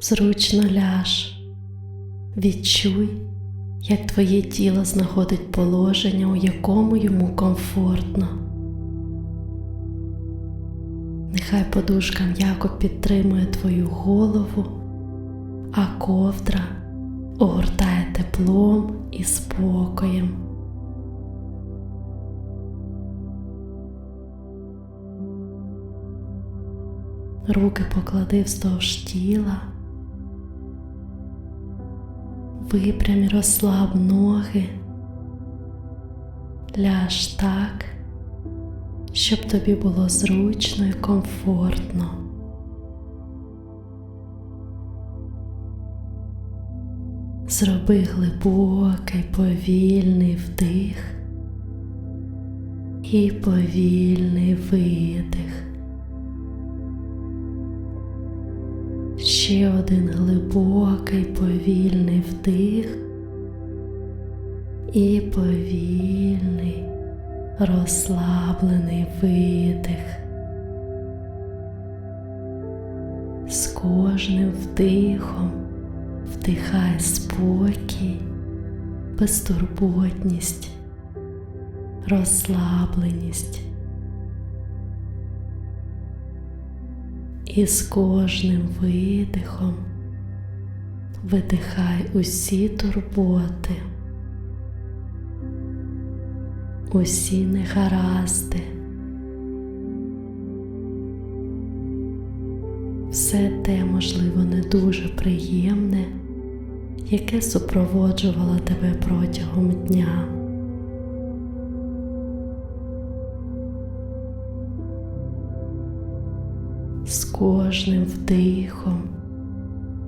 зручно ляж, відчуй, як твоє тіло знаходить положення, у якому йому комфортно. Нехай подушка м'яко підтримує твою голову, а ковдра огортає теплом і спокоєм. Руки поклади вздовж тіла, випрям і розслаб ноги, ляж так, щоб тобі було зручно і комфортно. Зроби глибокий повільний вдих і повільний видих. Ще один глибокий повільний вдих і повільний розслаблений видих. З кожним вдихом вдихай спокій, безтурботність, розслабленість. І з кожним видихом видихай усі турботи, усі негаразди, все те, можливо, не дуже приємне, яке супроводжувало тебе протягом дня. З кожним вдихом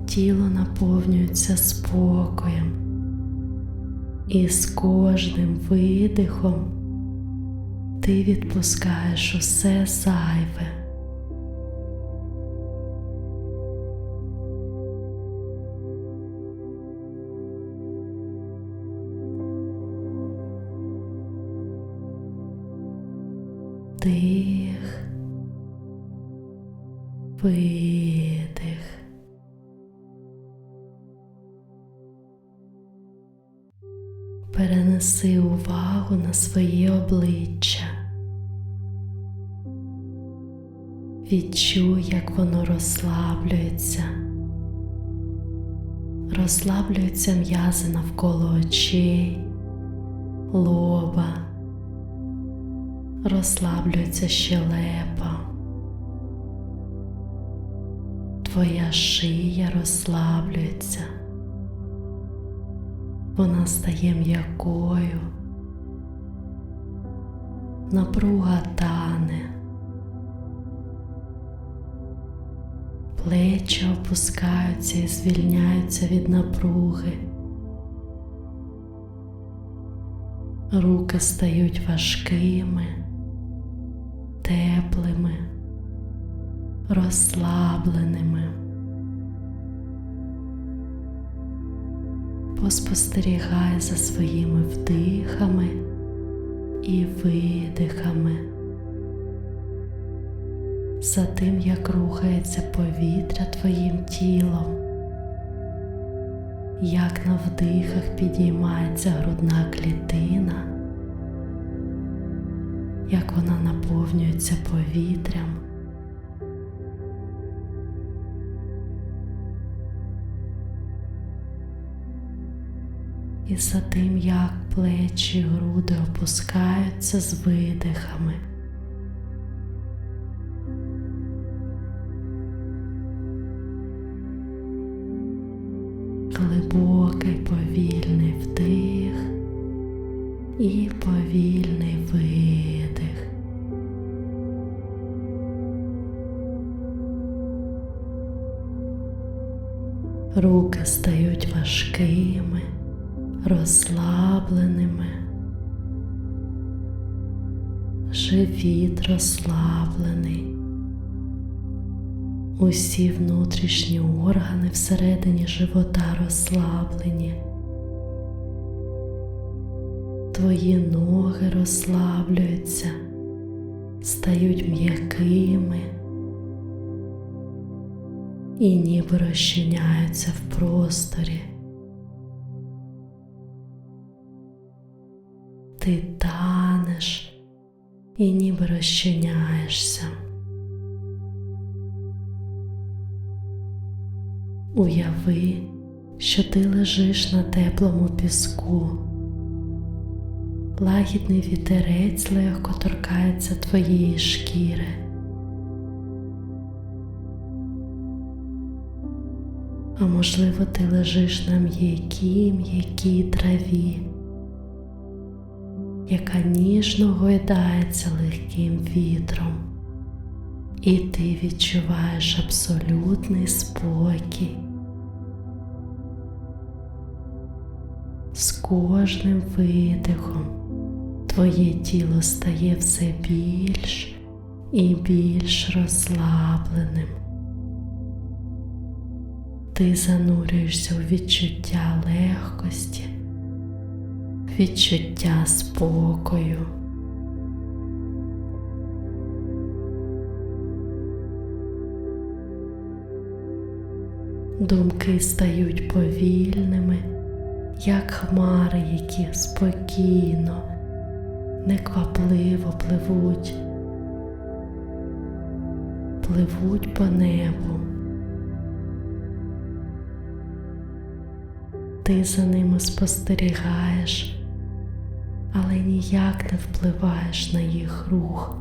тіло наповнюється спокоєм, і з кожним видихом ти відпускаєш усе зайве. Дих видих. Перенеси увагу на своє обличчя. Відчуй, як воно розслаблюється. Розслаблюються м'язи навколо очей, лоба, розслаблюється щелепа. Твоя шия розслаблюється, вона стає м'якою, напруга тане, плечі опускаються і звільняються від напруги, руки стають важкими, теплими розслабленими. Поспостерігай за своїми вдихами і видихами, за тим, як рухається повітря твоїм тілом, як на вдихах підіймається грудна клітина, як вона наповнюється повітрям. І за тим, як плечі, груди опускаються з видихами. Глибокий повільний вдих і повільний видих. Руки стають важкими розслабленими, живіт розслаблений, усі внутрішні органи всередині живота розслаблені, твої ноги розслаблюються, стають м'якими і ніби розчиняються в просторі. Ти танеш і ніби розчиняєшся. Уяви, що ти лежиш на теплому піску. Лагідний вітерець легко торкається твоєї шкіри. А можливо, ти лежиш на м'якій м'якій траві, яка ніжно гойдається легким вітром, і ти відчуваєш абсолютний спокій. З кожним видихом твоє тіло стає все більш і більш розслабленим. Ти занурюєшся у відчуття легкості, відчуття спокою. Думки стають повільними, як хмари, які спокійно, неквапливо пливуть, пливуть по небу. Ти за ними спостерігаєш, але ніяк не впливаєш на їх рух.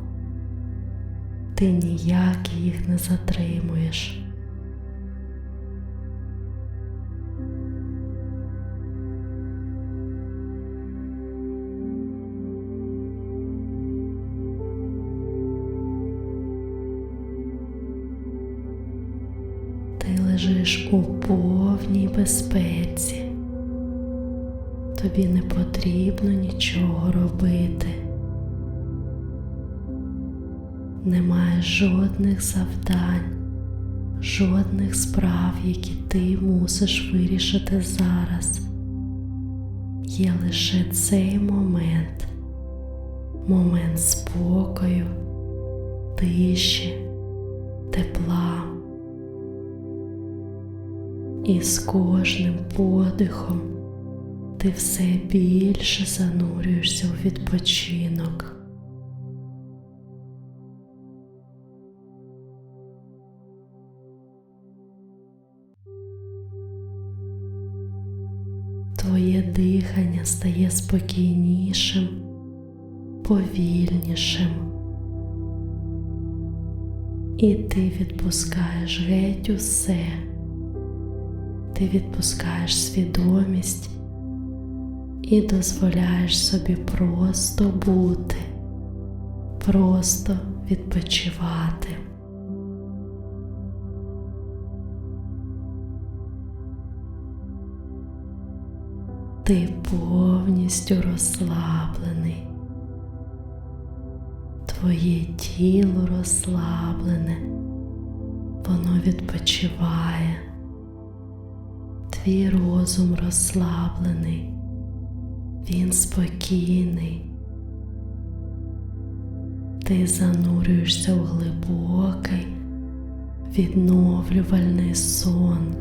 Ти ніяк їх не затримуєш. Ти лежиш у повній безпеці. Тобі не потрібно нічого робити. Немає жодних завдань, жодних справ, які ти мусиш вирішити зараз. Є лише цей момент, момент спокою, тиші, тепла. І з кожним подихом ти все більше занурюєшся у відпочинок. Твоє дихання стає спокійнішим, повільнішим. І ти відпускаєш геть усе ти відпускаєш свідомість і дозволяєш собі просто бути, просто відпочивати. Ти повністю розслаблений, твоє тіло розслаблене, воно відпочиває. Твій розум розслаблений, він спокійний. Ти занурюєшся у глибокий, відновлювальний сон.